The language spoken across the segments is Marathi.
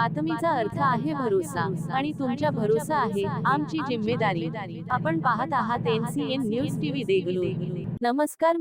बातमीचा अर्थ आहे भरोसा आणि तुमच्या भरोसा आहे आमची जिम्मेदारी. आपण पाहत आहात एनसीएन न्यूज टीव्ही देगलूर. नमस्कार.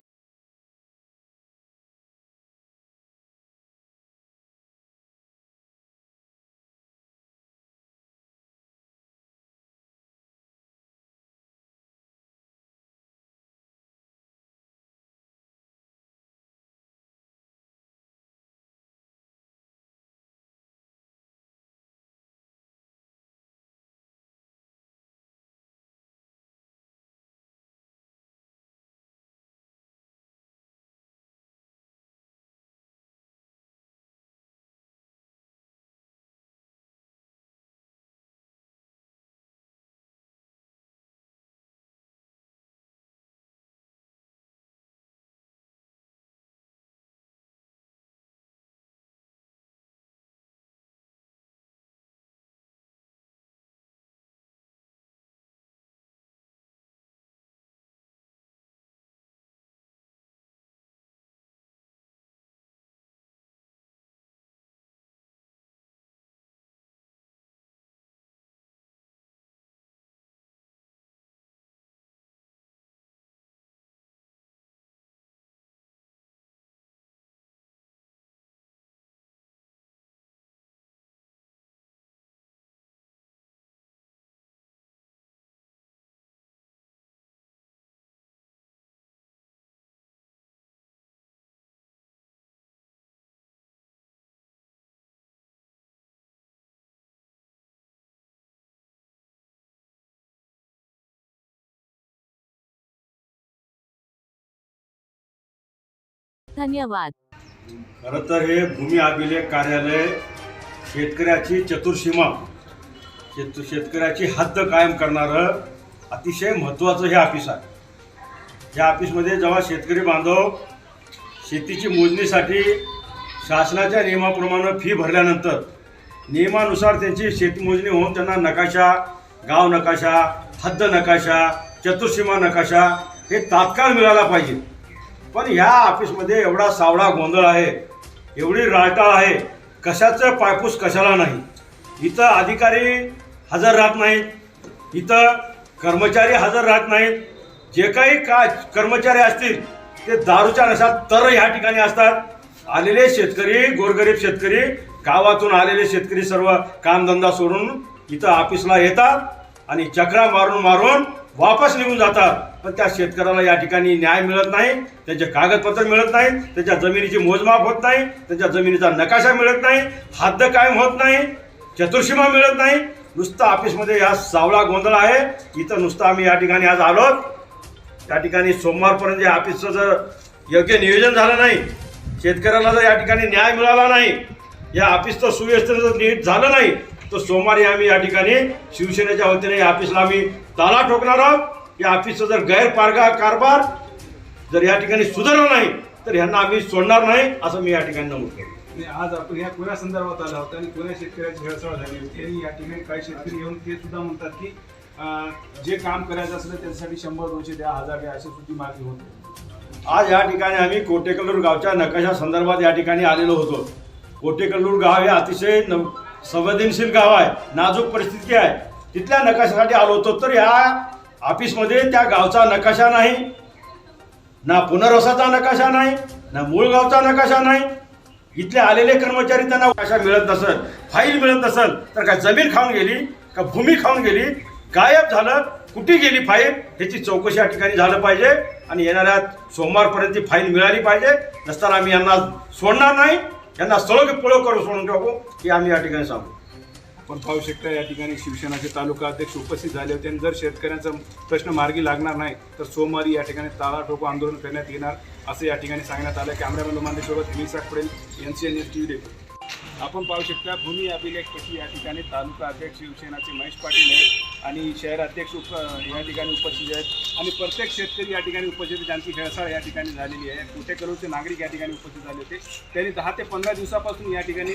धन्यवाद. खरं तर हे भूमी अभिलेख कार्यालय शेतकऱ्याची चतुर्सीमा शेत शेतकऱ्याची हद्द कायम करणारं अतिशय महत्त्वाचं हे ऑफिस आहे. या ऑफिसमध्ये जेव्हा शेतकरी बांधव शेतीची मोजणीसाठी शासनाच्या नियमाप्रमाणे फी भरल्यानंतर नियमानुसार त्यांची शेती मोजणी होऊन त्यांना नकाशा गाव नकाशा हद्द नकाशा चतुर्सीमा नकाशा हे तात्काळ मिळाला पाहिजे. पण ह्या ऑफिसमध्ये एवढा सावळा गोंधळ आहे एवढी राळटाळ आहे कशाचं पायपूस कशाला नाही? इथं अधिकारी हजर राहत नाहीत इथं कर्मचारी हजर राहत नाहीत जे काही का कर्मचारी असतील ते दारूच्या नशात तर ह्या ठिकाणी असतात. आलेले शेतकरी गोरगरीब शेतकरी गावातून आलेले शेतकरी सर्व कामधंदा सोडून इथं ऑफिसला येतात आणि चक्रा मारून मारून वापस निघून जातात. पण त्या शेतकऱ्याला या ठिकाणी न्याय मिळत नाही त्यांचे कागदपत्र मिळत नाही त्याच्या जमिनीची मोजमाप होत नाही त्यांच्या जमिनीचा नकाशा मिळत नाही हद्द कायम होत नाही चतुर्सीमा मिळत नाही. नुसतं ऑफिसमध्ये या सावळा गोंधळ आहे. इथं नुसतं आम्ही या ठिकाणी आज आलो. त्या ठिकाणी सोमवारपर्यंत या ऑफिसचं जर योग्य नियोजन झालं नाही शेतकऱ्याला जर या ठिकाणी न्याय मिळाला नाही या ऑफिसचं सुव्यवस्थेचं नीट झालं नाही तर सोमवारी आम्ही या ठिकाणी शिवसेनेच्या वतीने या ऑफिसला आम्ही ताला ठोकणार आहोत. या ऑफिसचा जर गैरपारगा कारभार जर या ठिकाणी सुधारला नाही तर ह्यांना आम्ही सोडणार नाही असं मी या ठिकाणी नमूद आणि आज आपण या पुण्या संदर्भात आला होता आणि पुण्या शेतकऱ्याची हेळसाळ झाली होती. आणि या ठिकाणी काही शेतकरी येऊन ते सुद्धा म्हणतात की जे काम करायचं असलं त्याच्यासाठी शंभर दोनशे द्या हजार द्या अशी सुद्धा मागणी होते. आज या ठिकाणी आम्ही कोटेकल्लूर गावच्या नकाशा संदर्भात या ठिकाणी आलेलो होतो. कोटेकल्लूर गाव हे अतिशय संवेदनशील गाव आहे नाजूक परिस्थिती आहे तिथल्या नकाशासाठी आलो होतो तर या ऑफिसमध्ये त्या गावचा नकाशा नाही ना पुनर्वसाचा नकाशा नाही ना मूळ गावचा नकाशा नाही. इथले आलेले कर्मचारी त्यांना नकाशा मिळत नसल फाईल मिळत नसल तर काय जमीन खाऊन गेली का भूमी खाऊन गेली गायब झालं कुठे गेली फाईल ह्याची चौकशी या ठिकाणी झालं पाहिजे आणि येणाऱ्या सोमवारपर्यंत ती फाईल मिळाली पाहिजे नसताना आम्ही यांना सोडणार नाही. यांना सळग पळो करू सोडून टाकू हे आम्ही या ठिकाणी सांगू. पण पाहू शकता या ठिकाणी शिवसेनाचे तालुका अध्यक्ष उपस्थित झाले होते आणि जर शेतकऱ्यांचा प्रश्न मार्गी लागणार नाही तर सोमवारी या ठिकाणी ताला ठोको आंदोलन करण्यात येणार असं या ठिकाणी सांगण्यात आलं. कॅमेरामॅन लोमांडेसोबत विसाक पडेल N C N S T V आपण पाहू शकता भूमी अभिलेखपैकी या ठिकाणी तालुका अध्यक्ष शिवसेनाचे महेश पाटील आहेत आणि शहराध्यक्ष उप या ठिकाणी उपस्थित आहेत. आणि प्रत्येक शेतकरी या ठिकाणी उपस्थित ज्यांची हेळसाळ या ठिकाणी झालेली आहे. कुठेकरूचे नागरिक या ठिकाणी उपस्थित झाले होते. त्यांनी दहा ते पंधरा दिवसापासून या ठिकाणी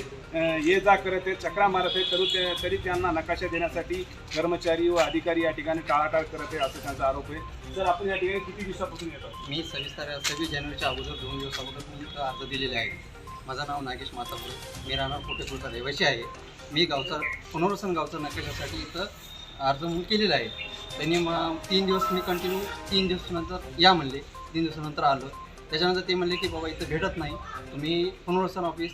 ये जा करत आहेत चक्रा मारत आहेत. तरी ते- तरी त्यांना नकाशा देण्यासाठी कर्मचारी व अधिकारी या ठिकाणी टाळाटाळ करत आहे असं त्यांचा आरोप आहे. तर आपण या ठिकाणी किती दिवसापासून येतात मी सविस्तर सव्वीस जानेवारीच्या अगोदर दोन दिवस अर्ज दिलेले आहे. माझं नाव नागेश मातापूर. मी राहणार कोटेपूरचा रहिवासी आहे. मी गावचा पुनर्वसन गावचा नकाशासाठी इथं अर्ज म्हणून केलेला आहे. त्यांनी मग तीन दिवस मी कंटिन्यू तीन दिवसानंतर या म्हणले. तीन दिवसानंतर आलो. त्याच्यानंतर ते म्हणले की बाबा इथं भेटत नाही. तुम्ही पुनर्वसन ऑफिस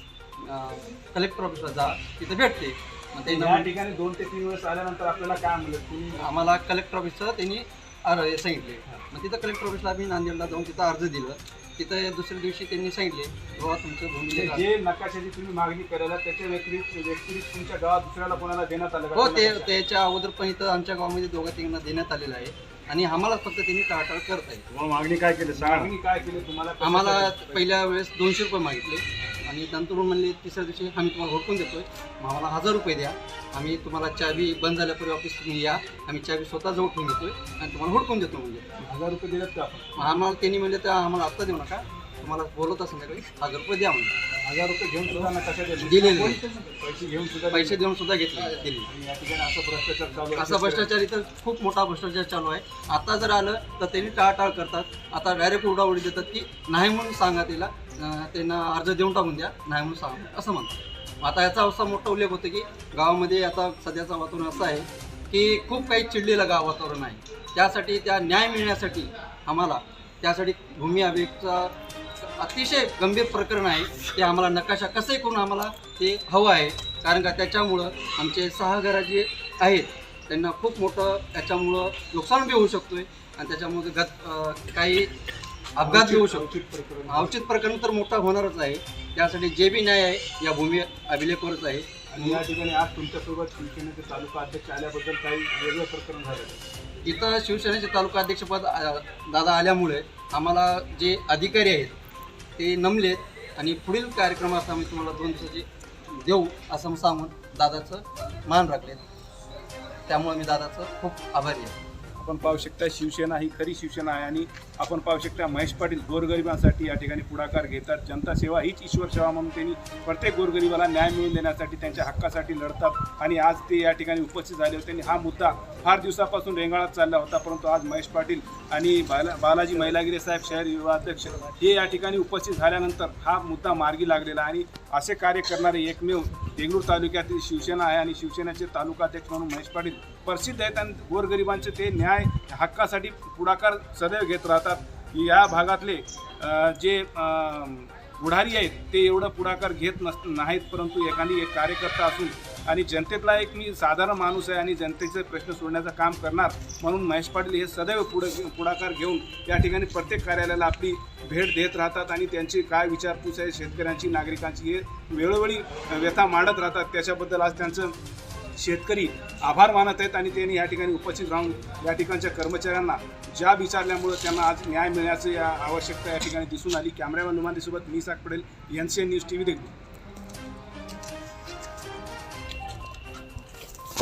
कलेक्टर ऑफिसला जा. तिथं भेटते. मग ते या ठिकाणी दोन ते तीन वेळेस आल्यानंतर आपल्याला काय म्हणलं तुम्ही? आम्हाला कलेक्टर ऑफिसचं त्यांनी अर्ज सांगितले. मग तिथं कलेक्टर ऑफिसला आम्ही नांदेडला जाऊन तिथं अर्ज दिलं. तिथं दुसऱ्या दिवशी त्यांनी सांगितले बाबा तुमचं म्हणजे भूमी जे नकाशाची तुम्ही मागणी करायला त्याच्या व्यतिरिक्त व्यतिरिक्त तुमच्या गावात दुसऱ्याला कोणाला देण्यात आलं हो ते? त्याच्या अगोदर पण इथं आमच्या गावामध्ये दोघा तिघांना देण्यात आलेलं आहे. आणि आम्हाला फक्त त्यांनी टाळटाळ करत आहे मग मागणी काय केली? सांगा मागणी काय केली? तुम्हाला आम्हाला? पहिल्या वेळेस दोनशे रुपये मागितले. आणि नंतरून म्हणले तिसऱ्या दिवशी आम्ही तुम्हाला हुडकून देतोय. मग आम्हाला हजार रुपये द्या. आम्ही तुम्हाला चावी बंद झाल्यापूर्वी ऑफिस तुम्ही या. आम्ही चावी स्वतः जवळ ठेवून घेतोय आणि तुम्हाला हुडकून देतो म्हणजे. हजार रुपये दिलेत का आपण? मग आम्हाला त्यांनी म्हणले तर आम्हाला आत्ता देऊ नका. तुम्हाला बोलवता संध्याकाळी हजार रुपये द्या म्हणजे हजार रुपये घेऊन सुद्धा नकाशा दिले दिलेले पैसे घेऊन सुद्धा पैसे. देऊन सुद्धा घेतले दिले या ठिकाणी असं भ्रष्टाचार चालू आहे. असा भ्रष्टाचार इथं खूप मोठा भ्रष्टाचार चालू आहे. आता जर आलं तर त्यांनी टाळटाळ करतात. आता डायरेक्ट उडावडी देतात की नाही म्हणून सांगा तिला. त्यांना अर्ज देऊन टाकून द्या नाही म्हणून सांगा असं म्हणतात. आता याचा असा मोठा उल्लेख होतो की गावामध्ये आता सध्याचं वातावरण असं आहे की खूप काही चिडलेलं गाव वातावरण आहे. त्यासाठी त्या न्याय मिळण्यासाठी आम्हाला त्यासाठी भूमी अभियोगचा अतिशय गंभीर प्रकरण आहे. ते आम्हाला नकाशा कसंही करून आम्हाला ते हवं आहे. कारण का त्याच्यामुळं आमचे सहा घरं जे आहेत त्यांना खूप मोठं त्याच्यामुळं नुकसान बी होऊ शकतो आहे आणि त्याच्यामुळे गत काही अपघात होऊ शकतो. औचित प्रकरण. अवचित प्रकरण तर मोठा होणारच आहे. त्यासाठी जे बी न्याय आहे या भूमी अभिलेखवरच आहे. आणि या ठिकाणी आज तुमच्यासोबत शिवसेनेचे तालुका अध्यक्ष आल्याबद्दल काही वेगळं प्रकरण झालं. इथं शिवसेनेचे तालुका अध्यक्षपद दादा आल्यामुळे आम्हाला जे अधिकारी आहेत ते नमलेत आणि पुढील कार्यक्रमात आम्ही तुम्हाला दोन दिवसाचे देऊ असं सांगून दादाचं मान राखले. त्यामुळे मी दादाचं खूप आभारी आहे. आपण पाहू शकता शिवसेना ही खरी शिवसेना आहे आणि आपण पाहू शकता महेश पाटील गोरगरिबांसाठी या ठिकाणी पुढाकार घेतात. जनता सेवा हीच ईश्वर सेवा म्हणून त्यांनी प्रत्येक गोरगरिबाला न्याय मिळवून देण्यासाठी त्यांच्या हक्कासाठी लढतात आणि आज ते या ठिकाणी उपस्थित झाले होते आणि हा मुद्दा फार दिवसापासून रेंगाळात चालला होता परंतु आज महेश पाटील आणि बाला बालाजी महिलागिरे साहेब शहर युवाध्यक्ष हे या ठिकाणी उपस्थित झाल्यानंतर हा मुद्दा मार्गी लागलेला आणि असे कार्य करणारे एकमेव देगलूर तालुक्यातील शिवसेना आहे आणि शिवसेनेचे तालुकाध्यक्ष म्हणून महेश पाटील प्रसिद्ध आहेत आणि गोरगरिबांचे ते न्याय हक्कासाठी पुढाकार सदैव घेत राहतात. या भागातले जे पुढारी आहेत ते एवढं पुढाकार घेत नस नाहीत परंतु एखादी एक कार्यकर्ता असून आणि जनतेतला एक मी साधारण माणूस आहे आणि जनतेचे प्रश्न सोडण्याचं काम करणार म्हणून महेश पाटील हे सदैव पुढे पुढाकार घेऊन या ठिकाणी प्रत्येक कार्यालयाला आपली भेट देत राहतात आणि त्यांची काय विचारपूस आहे शेतकऱ्यांची नागरिकांची हे वेळोवेळी व्यथा मांडत राहतात. त्याच्याबद्दल आज त्यांचं शेतकरी आभार मानत आहेत आणि त्यांनी या ठिकाणी उपस्थित राहून या ठिकाणच्या कर्मचाऱ्यांना ज्या विचारल्यामुळं त्यांना आज न्याय मिळण्याची या आवश्यकता या ठिकाणी दिसून आली. कॅमेरामॅन नुमांदीसोबत मी साग पडेल N C N news T V देखील